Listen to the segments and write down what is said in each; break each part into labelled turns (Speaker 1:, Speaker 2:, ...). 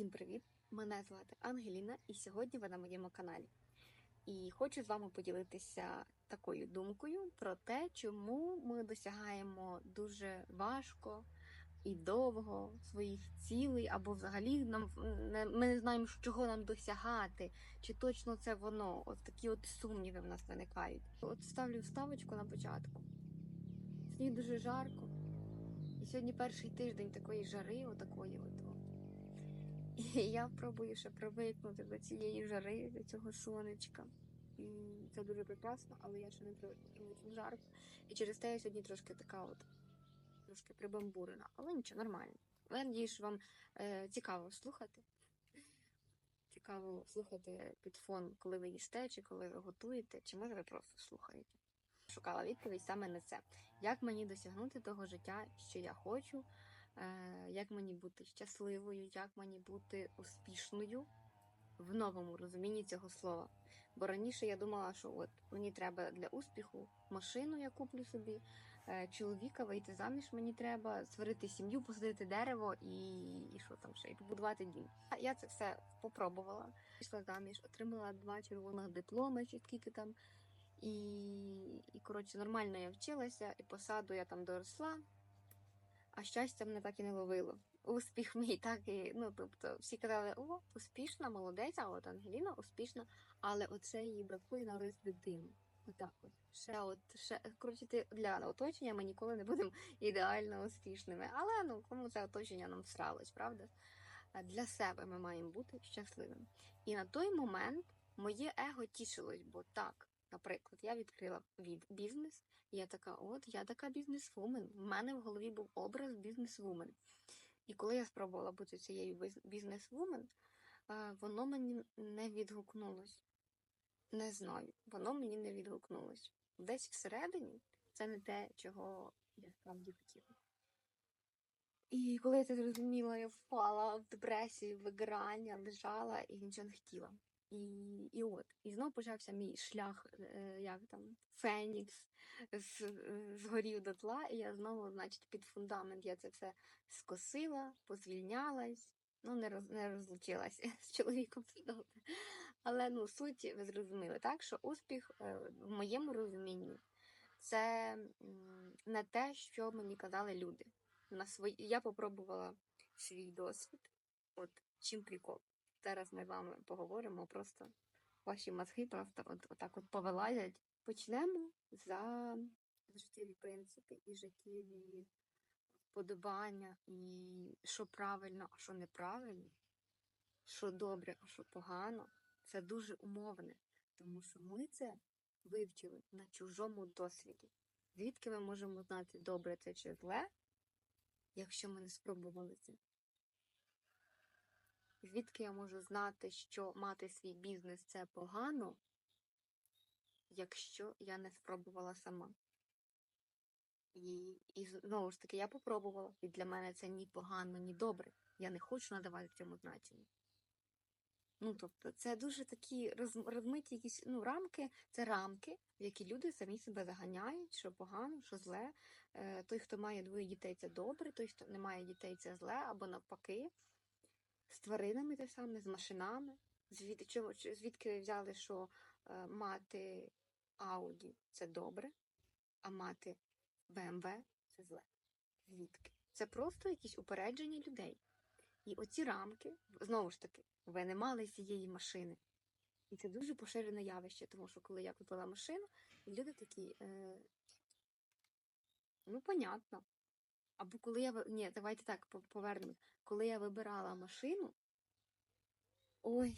Speaker 1: Всім привіт! Мене звати Ангеліна, і сьогодні ви на моєму каналі. І хочу з вами поділитися такою думкою про те, чому ми досягаємо дуже важко і довго своїх цілей, або взагалі нам ми не знаємо, чого нам досягати, чи точно це воно. От такі от сумніви в нас виникають. От ставлю вставочку на початку. Сьогодні дуже жарко. І сьогодні перший тиждень такої жари, отакої от. І я пробую ще привикнути до цієї жари, до цього сонечка. Це дуже прекрасно, але я ще не привикла, тому що жарко. І через те я сьогодні трошки така от трошки прибамбурена, але нічого, нормально. Я надіюсь, що вам е, цікаво слухати. Цікаво слухати під фон, коли ви їсте, чи коли ви готуєте, чи може ви просто слухаєте. Шукала відповідь саме на це. Як мені досягнути того життя, що я хочу, як мені бути щасливою, як мені бути успішною в новому розумінні цього слова. Бо раніше я думала, що от мені треба для успіху машину, я куплю собі, е, чоловіка вийти заміж мені треба, створити сім'ю, посадити дерево і, і що там ще, і побудувати дім. Я це все попробувала. Пішла заміж, отримала два червоних дипломи, чи скільки там. І, і коротше, нормально я вчилася, і посаду я там доросла, а щастя мене так і не ловило. Успіх мій так і, ну тобто, всі казали, о, успішна, молодець, а от Ангеліна успішна, але оце їй бракує народити дитину. Отак от. Ще от ще коротше, ти для оточення ми ніколи не будемо ідеально успішними. Але ну кому це оточення нам всралось, правда? Для себе ми маємо бути щасливими. І на той момент моє его тішилось, бо так. Наприклад, я відкрила від бізнес, і я така, от я така бізнесвумен. В мене в голові був образ бізнесвумен. І коли я спробувала бути цією біз- бізнесвумен, воно мені не відгукнулось. Не знаю, воно мені не відгукнулось. Десь всередині це не те, чого я справді хотіла. І коли я це зрозуміла, я впала в депресію, в вигорання, лежала і нічого не хотіла. І, і от, і знову почався мій шлях, е, як там, Фенікс, з, е, згорів дотла, і я знову, значить, під фундамент я це все скосила, позвільнялась, ну, не, роз, не розлучилася з чоловіком. Але ну, суть ви зрозуміли, так, що успіх е, в моєму розумінні це не те, що мені казали люди. На свої... Я попробувала свій досвід. От чим прикол. Зараз ми вами поговоримо, просто ваші мозги просто от, отак от повилазять. Почнемо за життєві принципи і життєві вподобання, і що правильно, а що неправильно, що добре, а що погано. Це дуже умовне, тому що ми це вивчили на чужому досвіді. Звідки ми можемо знати, добре це чи зле, якщо ми не спробували це? Звідки я можу знати, що мати свій бізнес це погано, якщо я не спробувала сама? І, і знову ж таки, я попробувала, і для мене це ні погано, ні добре. Я не хочу надавати цьому значення. Ну, тобто, це дуже такі роз, розмиті якісь ну, рамки, це рамки, в які люди самі себе заганяють, що погано, що зле. Е, той, хто має двоє дітей, це добре, той, хто не має дітей, це зле, або навпаки. З тваринами те саме, з машинами. Звідки ви взяли, що е, мати Ауді це добре, а мати БМВ це зле. Звідки? Це просто якісь упередження людей. І оці рамки, знову ж таки, ви не мали цієї машини. І це дуже поширене явище, тому що коли я купила машину, люди такі, е, ну, понятно. Або коли я ні, давайте так по- повернемо. Коли я вибирала машину, ой,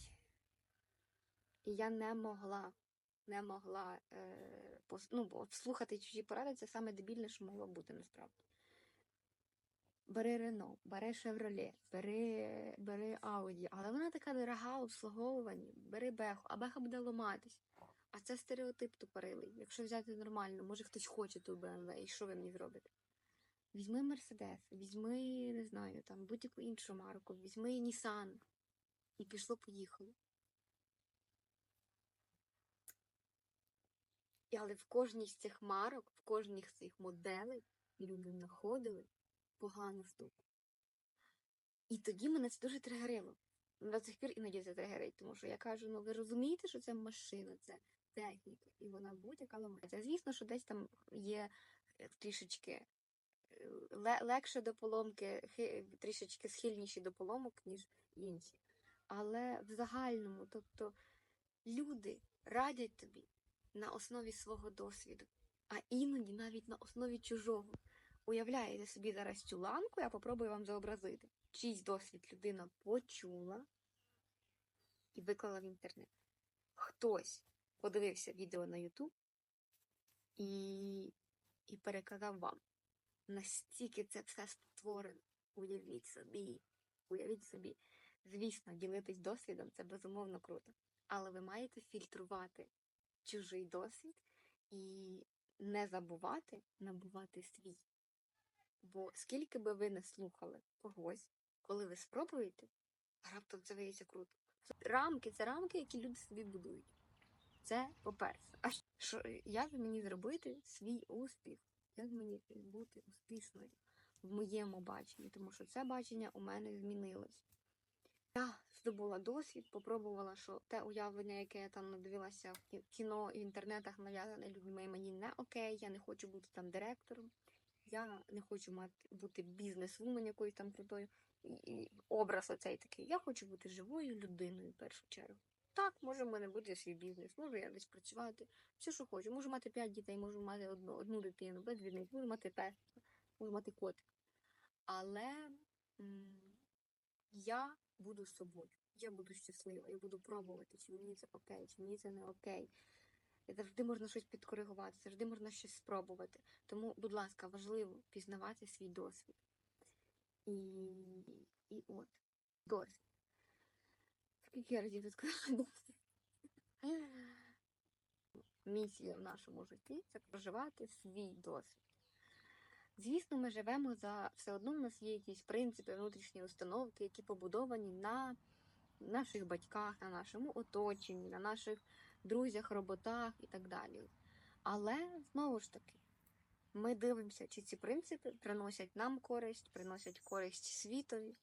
Speaker 1: я не могла, не могла е, пос- ну, слухати чужі поради це саме дебільне, що могло бути насправді. Бери Рено, бери Шевроле, бери, бери Ауді, але вона така дорога у обслуговуванні, бери Беху, а Беха буде ламатись. А це стереотип тупорилий. Якщо взяти нормально, може хтось хоче ту БМВ, і що ви мені зробите? Візьми Мерседес, візьми, не знаю, там будь-яку іншу марку, візьми Нісан. І пішло, поїхало. І але в кожній з цих марок, в кожній з цих моделей люди знаходили погану штуку. І тоді мене це дуже тригерило. до цих пір іноді це тригерить, тому що я кажу: ну ви розумієте, що це машина, це техніка, і вона будь-яка ламається. Звісно, що десь там є е, трішечки легше до поломки, трішечки схильніші до поломок, ніж інші. Але в загальному, тобто люди радять тобі на основі свого досвіду, а іноді навіть на основі чужого. Уявляєте собі зараз цю ланку, я попробую вам зобразити. Чийсь досвід людина почула і виклала в інтернет. Хтось подивився відео на YouTube і, і переказав вам. Настільки це все створено. Уявіть собі, уявіть собі. Звісно, ділитись досвідом це безумовно круто. Але ви маєте фільтрувати чужий досвід і не забувати набувати свій. Бо скільки би ви не слухали когось, коли ви спробуєте, раптом це виявиться круто. Рамки це рамки, які люди собі будують. Це по-перше. А що як мені зробити свій успіх? Як мені бути успішною в моєму баченні? Тому що це бачення у мене змінилось. Я здобула досвід, попробувала, що те уявлення, яке я там надивилася в кіно і в інтернетах нав'язане людьми, мені не окей, я не хочу бути там директором, я не хочу мати бути бізнес-вумен якоюсь там крутою. І, образ оцей такий. Я хочу бути живою людиною в першу чергу. Так, може в мене буде свій бізнес, можу я десь працювати, все, що хочу. Можу мати п'ять дітей, можу мати одну, одну дитину, без різниці, можу мати пес, можу мати котик. Але м, я буду собою. Я буду щаслива, я буду пробувати, чи мені це окей, чи мені це не окей. Завжди можна щось підкоригувати, завжди можна щось спробувати. Тому, будь ласка, важливо пізнавати свій досвід. І, і от, досвід. Скільки разів тут сказала? Місія в нашому житті це проживати свій досвід. Звісно, ми живемо за все одно, у нас є якісь принципи, внутрішні установки, які побудовані на наших батьках, на нашому оточенні, на наших друзях, роботах і так далі. Але знову ж таки, ми дивимося, чи ці принципи приносять нам користь, приносять користь світові.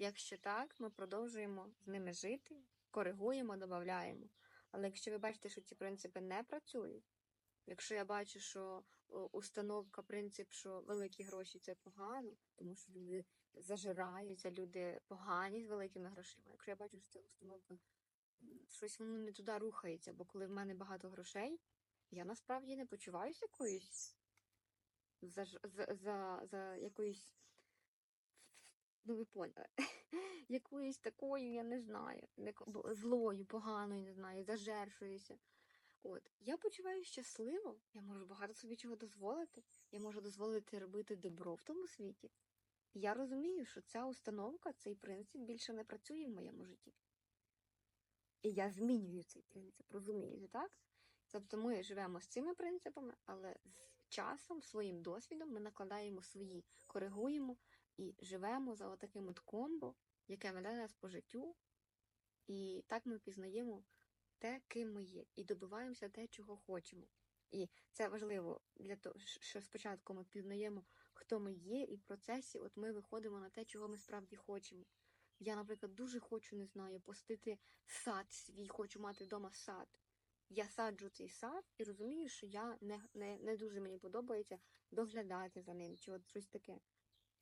Speaker 1: Якщо так, ми продовжуємо з ними жити, коригуємо, додаємо. Але якщо ви бачите, що ці принципи не працюють, якщо я бачу, що установка, принцип, що великі гроші це погано, тому що люди зажираються, люди погані з великими грошима. Якщо я бачу, що ця установка щось воно не туди рухається, бо коли в мене багато грошей, я насправді не почуваюся якоюсь за, за, за, за якоюсь, ну ви поняли, якоюсь такою, я не знаю, злою, поганою, не знаю, зажершуюся. От, я почуваюся щасливо, я можу багато собі чого дозволити. Я можу дозволити робити добро в тому світі. Я розумію, що ця установка, цей принцип більше не працює в моєму житті. І я змінюю цей принцип, розумієте, так? Тобто ми живемо з цими принципами, але з часом, своїм досвідом ми накладаємо свої, коригуємо і живемо за отаким от комбо, яке веде нас по життю. І так ми пізнаємо те, ким ми є, і добиваємося те, чого хочемо. І це важливо для того, що спочатку ми пізнаємо, хто ми є, і в процесі от ми виходимо на те, чого ми справді хочемо. Я, наприклад, дуже хочу, не знаю, постити сад свій, хочу мати вдома сад. Я саджу цей сад і розумію, що я не, не, не дуже мені подобається доглядати за ним чи от щось таке.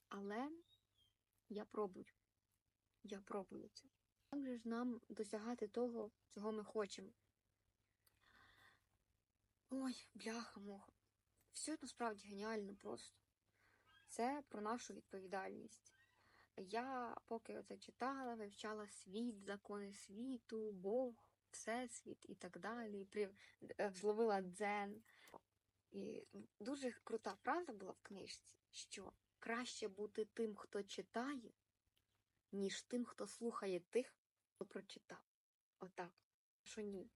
Speaker 1: Але я пробую. Я пробую це. Як же ж нам досягати того, чого ми хочемо? Ой, бляха-муха. Все насправді геніально просто. Це про нашу відповідальність. Я поки це читала, вивчала світ, закони світу, Бог, Всесвіт і так далі. Е, Зловила дзен. І дуже крута фраза була в книжці, що краще бути тим, хто читає, ніж тим, хто слухає тих, хто прочитав. Отак. Що ні.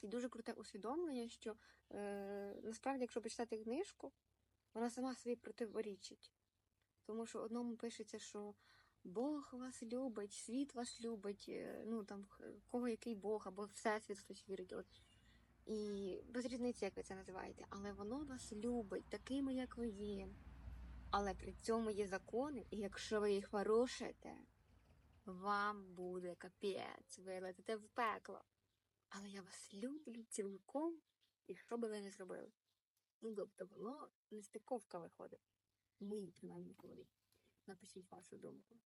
Speaker 1: І дуже круте усвідомлення, що е, насправді, якщо почитати книжку, вона сама собі противорічить. Тому що одному пишеться, що Бог вас любить, світ вас любить, е, ну там кого який Бог, або всесвіт хтось вірить. От. І без різниці, як ви це називаєте, але воно вас любить, такими, як ви є. Але при цьому є закони, і якщо ви їх порушите, вам буде капець, ви летите в пекло. Але я вас люблю цілком, і що би ви не зробили. Ну, тобто воно нестиковка виходить. Мої принаймні коли. Напишіть вашу думку.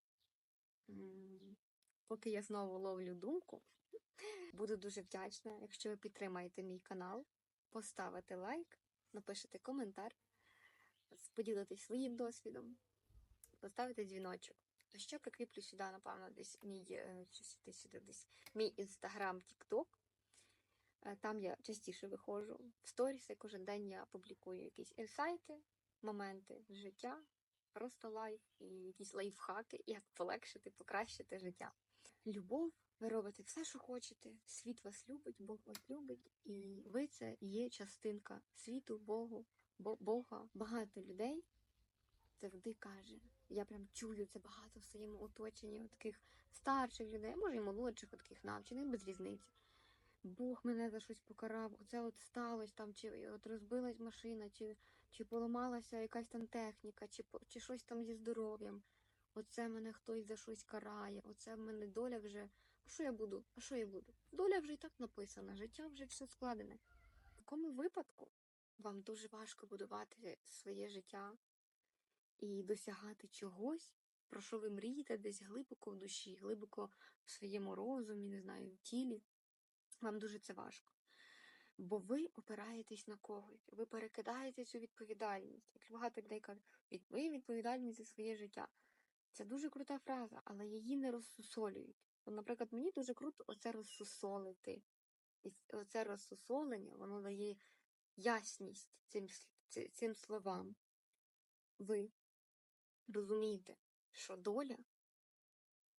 Speaker 1: Поки я знову ловлю думку, буду дуже вдячна, якщо ви підтримаєте мій канал, поставите лайк, напишете коментар, поділитесь своїм досвідом, поставите дзвіночок. А ще прикріплю сюди, напевно, десь мій е, сюди, сюди десь мій інстаграм, тікток. Е, Там я частіше виходжу в сторіси. Кожен день я публікую якісь інсайти, моменти життя, просто лайф і якісь лайфхаки, як полегшити, покращити життя. Любов, ви робите все, що хочете. Світ вас любить, Бог вас любить, і ви це є частинка світу, Богу, Бо- Бога. Багато людей завжди каже. Я прям чую це багато в своєму оточенні, от таких старших людей, може і молодших, от таких навчених, без різниці. Бог мене за щось покарав, оце от сталося там, чи от розбилась машина, чи, чи поламалася якась там техніка, чи, чи щось там зі здоров'ям. Оце мене хтось за щось карає, оце в мене доля вже. А що я буду? А що я буду? Доля вже і так написана, життя вже все складене. В такому випадку вам дуже важко будувати своє життя і досягати чогось, про що ви мрієте десь глибоко в душі, глибоко в своєму розумі, не знаю, в тілі. Вам дуже це важко. Бо ви опираєтесь на когось, ви перекидаєте цю відповідальність. Як багато людей кажуть, «Від- ви відповідальність за своє життя. Це дуже крута фраза, але її не розсусолюють. От, наприклад, мені дуже круто оце розсусолити. І оце розсусолення, воно дає ясність цим, цим словам. Ви розумієте, що доля,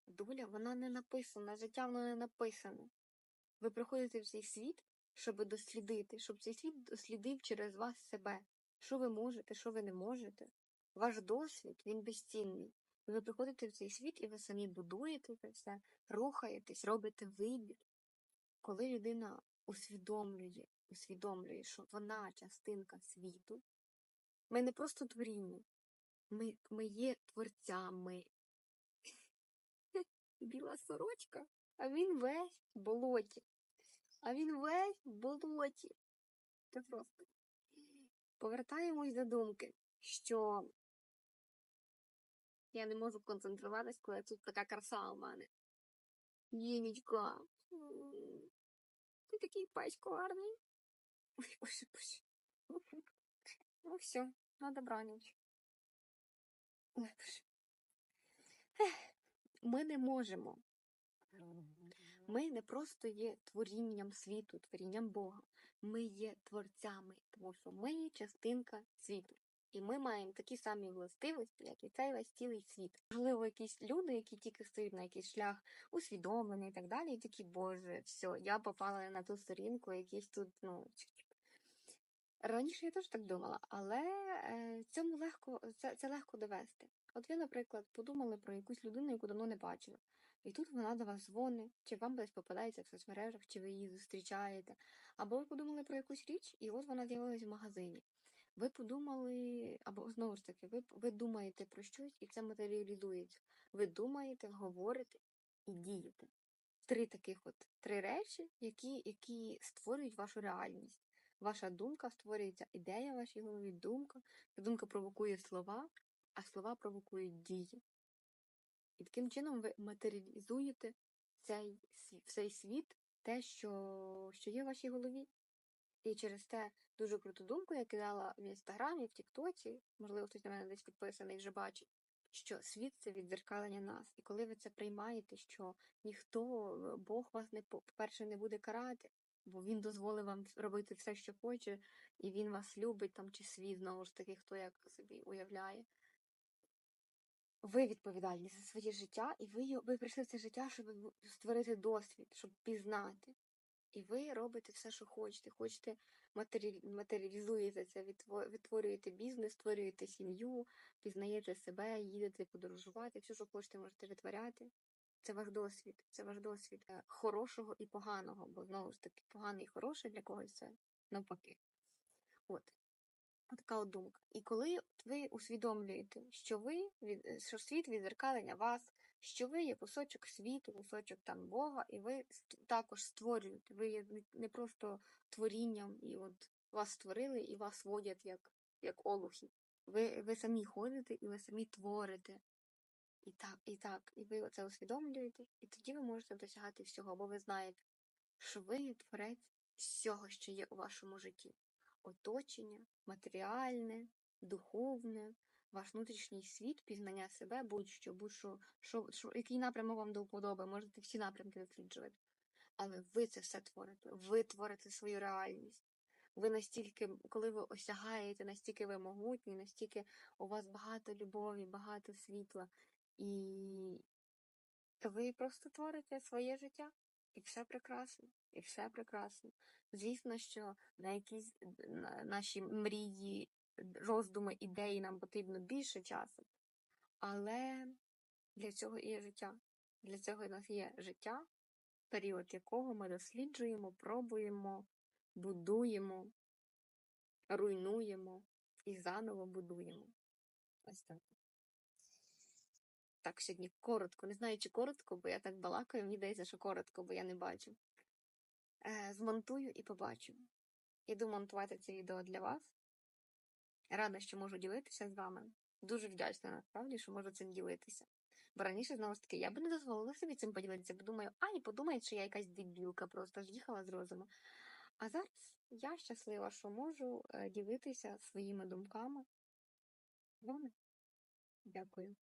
Speaker 1: доля, вона не написана, життя не написане. Ви приходите в цей світ, щоб дослідити, щоб цей світ дослідив через вас себе. Що ви можете, що ви не можете. Ваш досвід, він безцінний. Ви приходите в цей світ і ви самі будуєте це все, рухаєтесь, робите вибір. Коли людина усвідомлює, усвідомлює, що вона частинка світу, ми не просто творіння, ми, ми є творцями. Біла сорочка, а він весь в болоті. А він весь в болоті. Це просто. Повертаємось до думки, що я не можу концентруватись, коли тут така краса у мене. Дінечка. Ти такий пасько Ой, боже, боже. Ну все, на добраніч. Ой, Ми не можемо. Ми не просто є творінням світу, творінням Бога. Ми є творцями, тому що ми є частинка світу. І ми маємо такі самі властивості, як і цей весь цілий світ. Можливо, якісь люди, які тільки стоять на якийсь шлях усвідомлення і так далі, і такі, боже, все, я попала на ту сторінку, якісь тут, ну. Чик-чик». Раніше я теж так думала, але е, цьому легко, це, це легко довести. От ви, наприклад, подумали про якусь людину, яку давно не бачили. І тут вона до вас дзвонить, чи вам десь попадається в соцмережах, чи ви її зустрічаєте. Або ви подумали про якусь річ, і от вона з'явилась в магазині. Ви подумали, або знову ж таки, ви, ви думаєте про щось, і це матеріалізується. Ви думаєте, говорите і дієте. Три таких от три речі, які, які створюють вашу реальність. Ваша думка створюється ідея в вашій голові, думка. Думка провокує слова, а слова провокують дії. І таким чином ви матеріалізуєте цей, цей світ, те, що, що є в вашій голові. І через те дуже круту думку я кидала в інстаграмі, в Тіктоці, можливо, хтось на мене десь підписаний вже бачить, що світ це віддзеркалення нас. І коли ви це приймаєте, що ніхто, Бог вас не по-перше, не буде карати, бо він дозволив вам робити все, що хоче, і він вас любить там, чи світ, знову ж таки, хто як собі уявляє. Ви відповідальні за своє життя, і ви, ви прийшли в це життя, щоб створити досвід, щоб пізнати. І ви робите все, що хочете. Хочете матеріалізуєте це, відтво- відтворюєте бізнес, створюєте сім'ю, пізнаєте себе, їдете подорожувати, все, що хочете, можете витворяти. Це ваш досвід, це ваш досвід е, хорошого і поганого, бо знову ж таки, поганий і хороший для когось це навпаки. От. Така от думка. І коли ви усвідомлюєте, що ви від- що світ відзеркалення вас, що ви є кусочок світу, кусочок там Бога, і ви також створюєте. Ви є не просто творінням, і от вас створили і вас водять як, як олухи. Ви, ви самі ходите і ви самі творите. І так, і так, і ви це усвідомлюєте, і тоді ви можете досягати всього, бо ви знаєте, що ви творець всього, що є у вашому житті. Оточення, матеріальне, духовне, ваш внутрішній світ, пізнання себе, будь-що, будь-що, що, що, який напрямок вам до вподоби, можете всі напрямки досліджувати. Але ви це все творите, ви творите свою реальність. Ви настільки, коли ви осягаєте, настільки ви могутні, настільки у вас багато любові, багато світла, і ви просто творите своє життя, і все прекрасно, і все прекрасно. Звісно, що на якісь на- наші мрії, роздуми, ідеї нам потрібно більше часу, але для цього є життя. Для цього у нас є життя, період якого ми досліджуємо, пробуємо, будуємо, руйнуємо і заново будуємо. Ось так. Так, сьогодні коротко. Не знаю, чи коротко, бо я так балакаю, мені здається, що коротко, бо я не бачу. Е, змонтую і побачу. Іду монтувати це відео для вас. Рада, що можу ділитися з вами. Дуже вдячна насправді, що можу цим ділитися. Бо раніше, знову ж таки, я би не дозволила собі цим поділитися, бо думаю, а, і подумають, що я якась дебілка, просто з'їхала з розуму. А зараз я щаслива, що можу е, ділитися своїми думками. Вам Дякую.